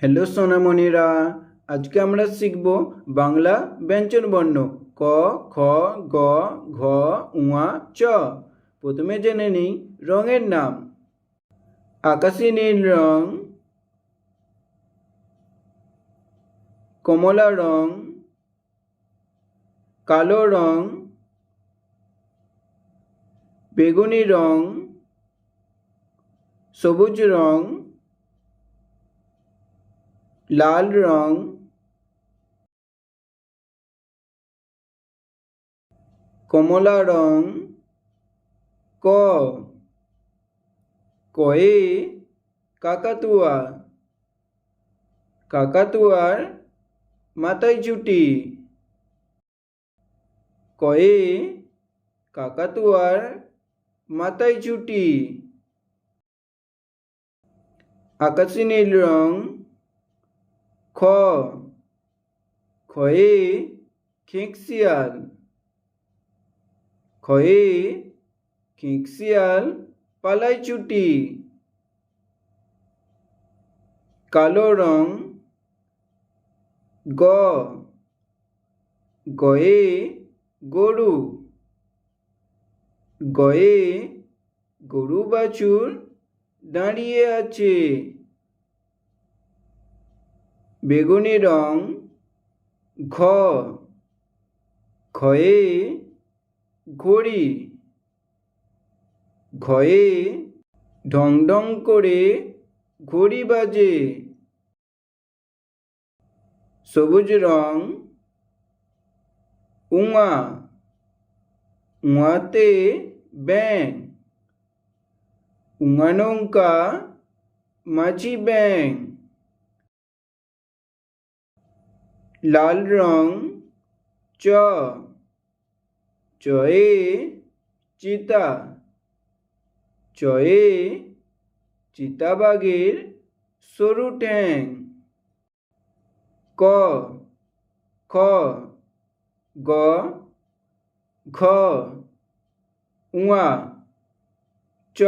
Hello সোনামণিরা, আজকে আমরা শিখব বাংলা ব্যঞ্জন বর্ণ। ক, খ, গ, ঘ উয়া চ। প্রথমে জেনে নিই রঙের নাম। আকাশী নীল রং, কমলা রং, কালো রং, বেগুনি রং, সবুজ রং লাল রং। কমলা রং। ক। কয়ে কাকাতুয়া। কাকাতুয়ার মাথায় চুটি কয়ে কাকাতুয়ার মাথায় চুটি আকাশী নীল রং। খ, খয়ে খেঁকশিয়াল খয়ে খেঁকশিয়াল পালাই চুটি, কালো রং, গ, গয়ে গরু গয়ে গরু বাছুর দাঁড়িয়ে আছে। বেগুনি রং, ঘ খয়ে ঘড়ি, ঘয়ে ঢং ঢং করে ঘড়ি বাজে। সবুজ রং, উঙা, উঙাতে ব্যাং উঙা নৌকা, মাঝি ব্যাং লাল রং চ। চয়ে চিতা। চয়ে চিতাবাঘের সরু ঠ্যাং ক। খ। গ। ঘ। উয়া। চ।